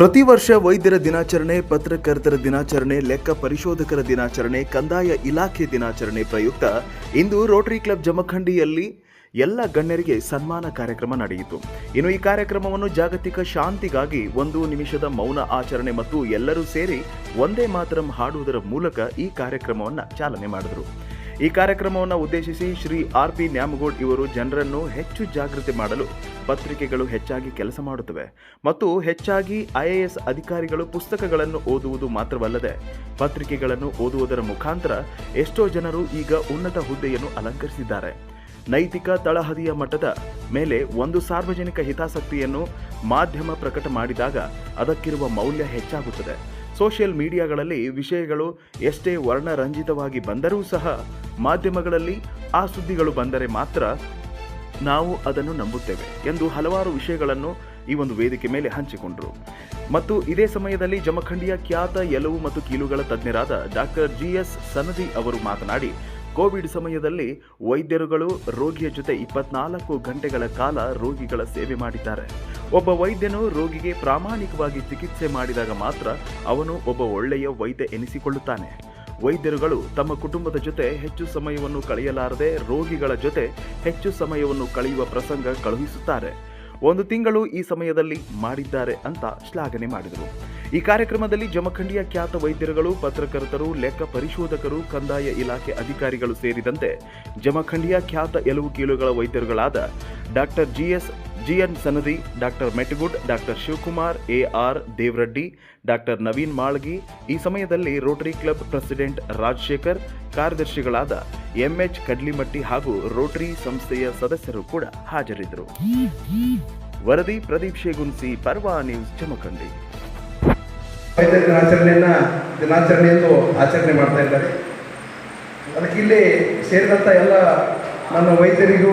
ಪ್ರತಿ ವರ್ಷ ವೈದ್ಯರ ದಿನಾಚರಣೆ, ಪತ್ರಕರ್ತರ ದಿನಾಚರಣೆ, ಲೆಕ್ಕ ಪರಿಶೋಧಕರ ದಿನಾಚರಣೆ, ಕಂದಾಯ ಇಲಾಖೆ ದಿನಾಚರಣೆ ಪ್ರಯುಕ್ತ ಇಂದು ರೋಟರಿ ಕ್ಲಬ್ ಜಮಖಂಡಿಯಲ್ಲಿ ಎಲ್ಲ ಗಣ್ಯರಿಗೆ ಸನ್ಮಾನ ಕಾರ್ಯಕ್ರಮ ನಡೆಯಿತು. ಇನ್ನು ಈ ಕಾರ್ಯಕ್ರಮವನ್ನು ಜಾಗತಿಕ ಶಾಂತಿಗಾಗಿ ಒಂದು ನಿಮಿಷದ ಮೌನ ಆಚರಣೆ ಮತ್ತು ಎಲ್ಲರೂ ಸೇರಿ ಒಂದೇ ಮಾತರಂ ಹಾಡುವುದರ ಮೂಲಕ ಈ ಕಾರ್ಯಕ್ರಮವನ್ನು ಚಾಲನೆ ಮಾಡಿದರು. ಈ ಕಾರ್ಯಕ್ರಮವನ್ನು ಉದ್ದೇಶಿಸಿ ಶ್ರೀ ಆರ್ ಪಿ ನ್ಯಾಮಗೌಡ್ ಇವರು ಜನರನ್ನು ಹೆಚ್ಚು ಜಾಗೃತಿ ಮಾಡಲು ಪತ್ರಿಕೆಗಳು ಹೆಚ್ಚಾಗಿ ಕೆಲಸ ಮಾಡುತ್ತವೆ ಮತ್ತು ಹೆಚ್ಚಾಗಿ ಐಎಎಸ್ ಅಧಿಕಾರಿಗಳು ಪುಸ್ತಕಗಳನ್ನು ಓದುವುದು ಮಾತ್ರವಲ್ಲದೆ ಪತ್ರಿಕೆಗಳನ್ನು ಓದುವುದರ ಮುಖಾಂತರ ಎಷ್ಟೋ ಜನರು ಈಗ ಉನ್ನತ ಹುದ್ದೆಯನ್ನು ಅಲಂಕರಿಸಿದ್ದಾರೆ. ನೈತಿಕ ತಳಹದಿಯ ಮಟ್ಟದ ಮೇಲೆ ಒಂದು ಸಾರ್ವಜನಿಕ ಹಿತಾಸಕ್ತಿಯನ್ನು ಮಾಧ್ಯಮ ಪ್ರಕಟ ಮಾಡಿದಾಗ ಅದಕ್ಕಿರುವ ಮೌಲ್ಯ ಹೆಚ್ಚಾಗುತ್ತದೆ. ಸೋಷಿಯಲ್ ಮೀಡಿಯಾಗಳಲ್ಲಿ ವಿಷಯಗಳು ಎಷ್ಟೇ ವರ್ಣರಂಜಿತವಾಗಿ ಬಂದರೂ ಸಹ ಮಾಧ್ಯಮಗಳಲ್ಲಿ ಆ ಸುದ್ದಿಗಳು ಬಂದರೆ ಮಾತ್ರ ನಾವು ಅದನ್ನು ನಂಬುತ್ತೇವೆ ಎಂದು ಹಲವಾರು ವಿಷಯಗಳನ್ನು ಈ ಒಂದು ವೇದಿಕೆ ಮೇಲೆ ಹಂಚಿಕೊಂಡರು. ಮತ್ತು ಇದೇ ಸಮಯದಲ್ಲಿ ಜಮಖಂಡಿಯ ಖ್ಯಾತ ಎಲುವು ಮತ್ತು ಕೀಲುಗಳ ತಜ್ಞರಾದ ಡಾಕ್ಟರ್ ಜಿ ಎಸ್ ಸನದಿ ಅವರು ಮಾತನಾಡಿ ಕೋವಿಡ್ ಸಮಯದಲ್ಲಿ ವೈದ್ಯರುಗಳು ರೋಗಿಯ ಜೊತೆ ಇಪ್ಪತ್ನಾಲ್ಕು ಗಂಟೆಗಳ ಕಾಲ ರೋಗಿಗಳ ಸೇವೆ ಮಾಡಿದ್ದಾರೆ. ಒಬ್ಬ ವೈದ್ಯನು ರೋಗಿಗೆ ಪ್ರಾಮಾಣಿಕವಾಗಿ ಚಿಕಿತ್ಸೆ ಮಾಡಿದಾಗ ಮಾತ್ರ ಅವನು ಒಬ್ಬ ಒಳ್ಳೆಯ ವೈದ್ಯ ಎನಿಸಿಕೊಳ್ಳುತ್ತಾನೆ. ವೈದ್ಯರುಗಳು ತಮ್ಮ ಕುಟುಂಬದ ಜೊತೆ ಹೆಚ್ಚು ಸಮಯವನ್ನು ಕಳೆಯಲಾರದೆ ರೋಗಿಗಳ ಜೊತೆ ಹೆಚ್ಚು ಸಮಯವನ್ನು ಕಳೆಯುವ ಪ್ರಸಂಗ ಕಳುಹಿಸುತ್ತಾರೆ. ಒಂದು ತಿಂಗಳು ಈ ಸಮಯದಲ್ಲಿ ಮಾಡಿದ್ದಾರೆ ಅಂತ ಶ್ಲಾಘನೆ ಮಾಡಿದರು. ಈ ಕಾರ್ಯಕ್ರಮದಲ್ಲಿ ಜಮಖಂಡಿಯ ಖ್ಯಾತ ವೈದ್ಯರುಗಳು, ಪತ್ರಕರ್ತರು, ಲೆಕ್ಕ ಪರಿಶೋಧಕರು, ಕಂದಾಯ ಇಲಾಖೆ ಅಧಿಕಾರಿಗಳು ಸೇರಿದಂತೆ ಜಮಖಂಡಿಯ ಖ್ಯಾತ ಎಲುವು ಕೀಳುಗಳ ವೈದ್ಯರುಗಳಾದ doctor GS, GN Sanadi, doctor Metagud, doctor Shivakumar, AR R Devaraddi, doctor Naveen Malgi, ಈ ಸಮಯದಲ್ಲಿ ರೋಟರಿ ಕ್ಲಬ್ ಪ್ರೆಸಿಡೆಂಟ್ ರಾಜಶೇಖರ್, ಕಾರ್ಯದರ್ಶಿಗಳಾದ ಎಂಎಚ್ ಕಡ್ಲಿಮಟ್ಟಿ ಹಾಗೂ ರೋಟರಿ ಸಂಸ್ಥೆಯ ಸದಸ್ಯರು ಕೂಡ ಹಾಜರಿದ್ದರು. ವರದಿ ಪ್ರದೀಪ್ ಶೇಗುನ್ಸಿ ಪರ್ವಾ ನ್ಯೂಸ್, ಜಮಖಂಡಿ. ವೈದ್ಯ ದಿನಾಚರಣೆಯನ್ನ ದಿನಾಚರಣೆ ಎಂದು ಆಚರಣೆ ಮಾಡ್ತಾ ಇದ್ದಾರೆ. ಅದಕ್ಕೆ ಇಲ್ಲಿ ಸೇರಿದಂಥ ಎಲ್ಲ ನನ್ನ ವೈದ್ಯರಿಗೂ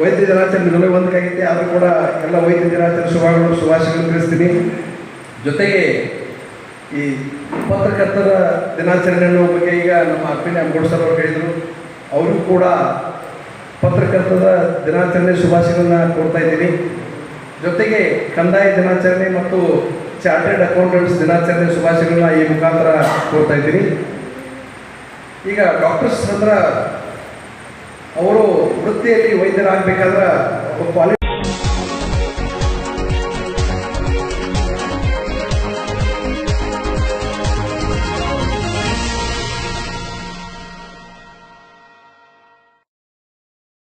ವೈದ್ಯ ದಿನಾಚರಣೆ ನನಗೆ ಒಂದಕ್ಕಾಗಿದೆ ಆದರೂ ಕೂಡ ಎಲ್ಲ ವೈದ್ಯ ದಿನಾಚರಣೆ ಶುಭಗಳು ಶುಭಾಶಯಗಳು ತಿಳಿಸ್ತೀನಿ. ಜೊತೆಗೆ ಈ ಪತ್ರಕರ್ತರ ದಿನಾಚರಣೆ ಅನ್ನೋ ಬಗ್ಗೆ ಈಗ ನಮ್ಮ ಅಪ್ಪಿನ ಅಂಬೋಡ್ ಸರ್ ಅವರು ಹೇಳಿದರು. ಅವರು ಕೂಡ ಪತ್ರಕರ್ತರ ದಿನಾಚರಣೆ ಶುಭಾಶಯಗಳನ್ನ ಕೊಡ್ತಾ ಇದ್ದೀನಿ. ಜೊತೆಗೆ ಕಂದಾಯ ದಿನಾಚರಣೆ ಮತ್ತು ಚಾರ್ಟರ್ಡ್ ಅಕೌಂಟೆಂಟ್ಸ್ ದಿನಾಚರಣೆ ಶುಭಾಶಯಗಳನ್ನ ಈ ಮುಖಾಂತರ ಕೊಡ್ತಾ ಇದ್ದೀನಿ. ಈಗ ಡಾಕ್ಟರ್ಸ್ ಹತ್ರ ಅವರು ವೃತ್ತಿಯಲ್ಲಿ ವೈದ್ಯರಾಗಬೇಕಾದ್ರೆ